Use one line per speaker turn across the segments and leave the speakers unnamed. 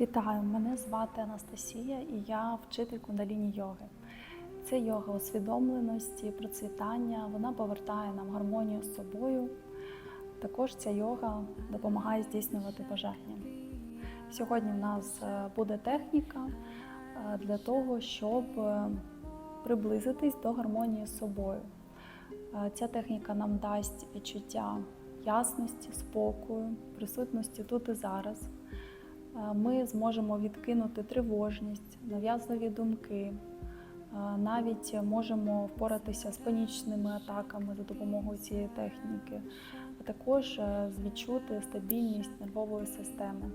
Вітаю, мене звати Анастасія і я вчитель кундаліні йоги. Це йога усвідомленості, процвітання. Вона повертає нам гармонію з собою. Також ця йога допомагає здійснювати бажання. Сьогодні в нас е, буде техніка е, для того, щоб е, приблизитись до гармонії з собою. Ця техніка нам дасть відчуття ясності, спокою, присутності тут і зараз. Е, Ми зможемо відкинути тривожність, нав'язливі думки, Е, навіть можемо впоратися з панічними атаками за допомогою цієї техніки, а також е, відчути стабільність нервової системи.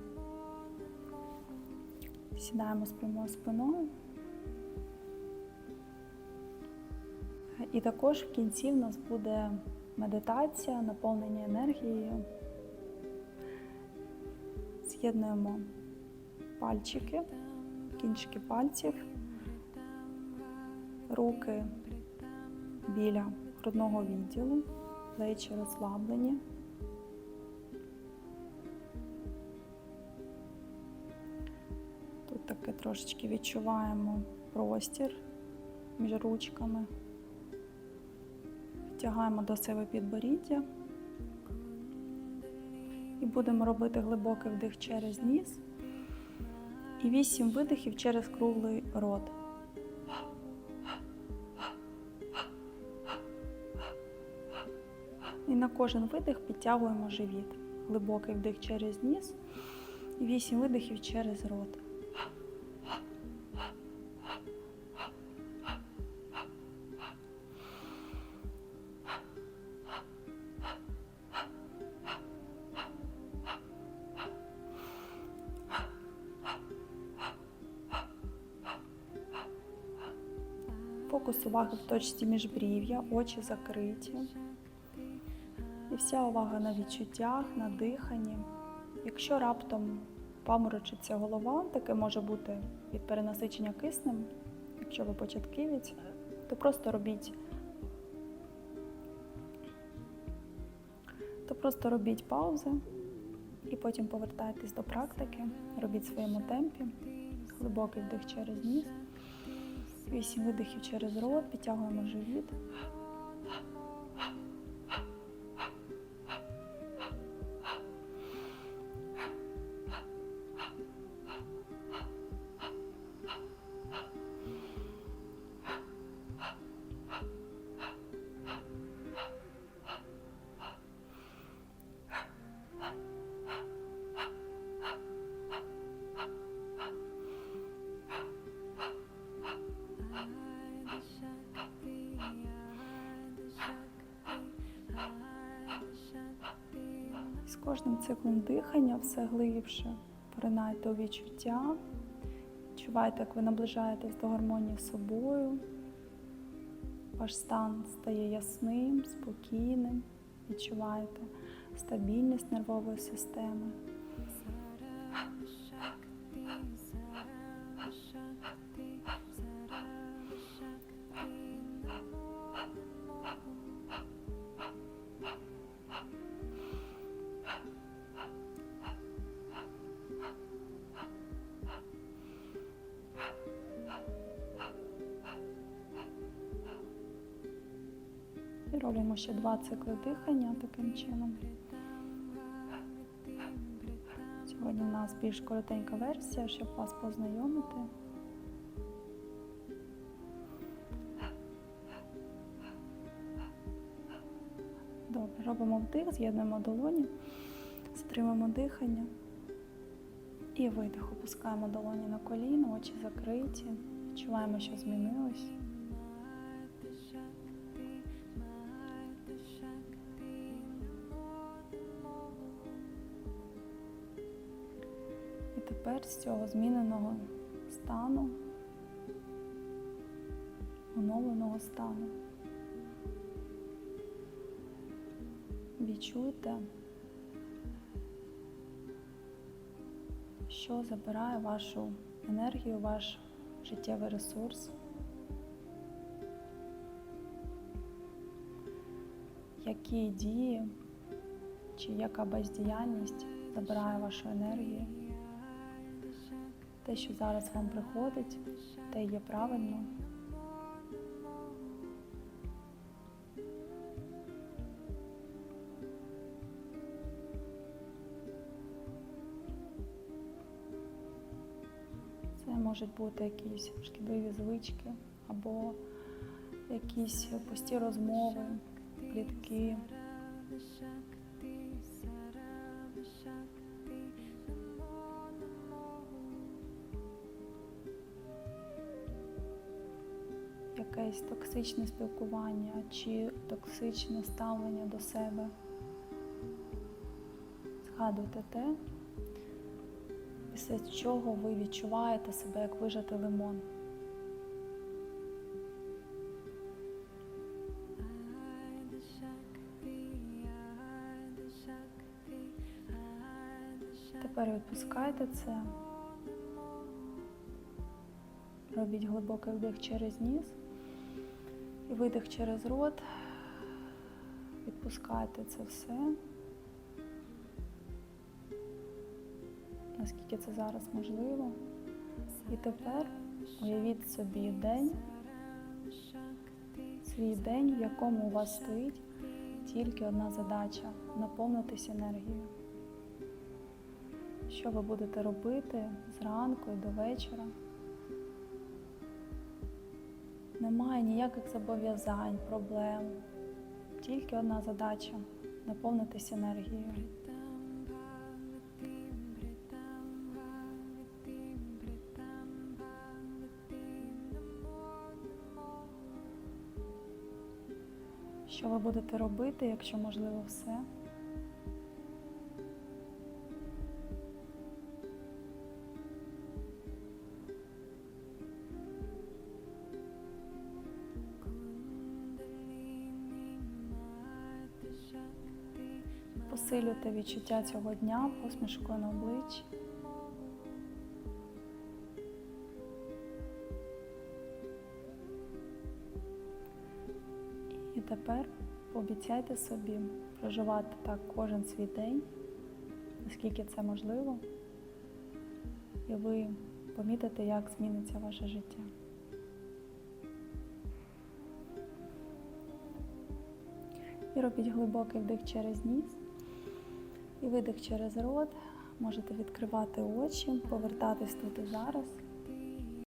Сідаємо з прямою спиною. І також в кінці в нас буде медитація, наповнення енергією. З'єднуємо пальчики, кінчики пальців, руки біля грудного відділу, плечі розслаблені. Тут таки трошечки відчуваємо простір між ручками. Втягаємо до себе підборіддя. Будемо робити глибокий вдих через ніс і вісім видихів через круглий рот. І на кожен видих підтягуємо живіт. Глибокий вдих через ніс і вісім видихів через рот. Фокус уваги в точці міжбрів'я, очі закриті. І вся увага на відчуттях, на диханні. Якщо раптом паморочиться голова, таке може бути від перенасичення киснем, якщо ви початківець, то просто робіть. То просто робіть паузи і потім повертайтесь до практики, робіть в своєму темпі, глибокий вдих через ніс. Вісім видихів через рот, підтягуємо живіт. З кожним циклом дихання все глибше поринайте у відчуття. Відчувайте, як ви наближаєтесь до гармонії з собою. Ваш стан стає ясним, спокійним. Відчуваєте стабільність нервової системи. Робимо ще два цикли дихання таким чином. Сьогодні у нас більш коротенька версія, щоб вас познайомити. Добре, робимо вдих, з'єднуємо долоні, затримуємо дихання і видих. Опускаємо долоні на коліна, очі закриті. Відчуваємо, що змінилось. Тепер з цього зміненого стану, оновленого стану. Відчуйте, що забирає вашу енергію, ваш життєвий ресурс. Які дії чи яка бездіяльність забирає вашу енергію. Те, що зараз вам приходить, те є правильно. Це можуть бути якісь шкідливі звички або якісь пусті розмови, плітки. Якесь токсичне спілкування чи токсичне ставлення до себе. Згадуйте те, після чого ви відчуваєте себе як вижатий лимон. Тепер відпускайте це. Робіть глибокий вдих через ніс видих через рот. Відпускайте це все. Наскільки це зараз можливо. І тепер уявіть собі день, свій день, в якому у вас стоїть тільки одна задача наповнитись енергією. Що ви будете робити зранку і до вечора? Немає ніяких зобов'язань, проблем. Тільки одна задача наповнитись енергією. Що ви будете робити, якщо можливо все? Посилюйте відчуття цього дня посмішкою на обличчі. І тепер пообіцяйте собі проживати так кожен свій день, наскільки це можливо, і ви помітите, як зміниться ваше життя. І робіть глибокий вдих через ніс і видих через рот. Можете відкривати очі, повертатись тут і зараз.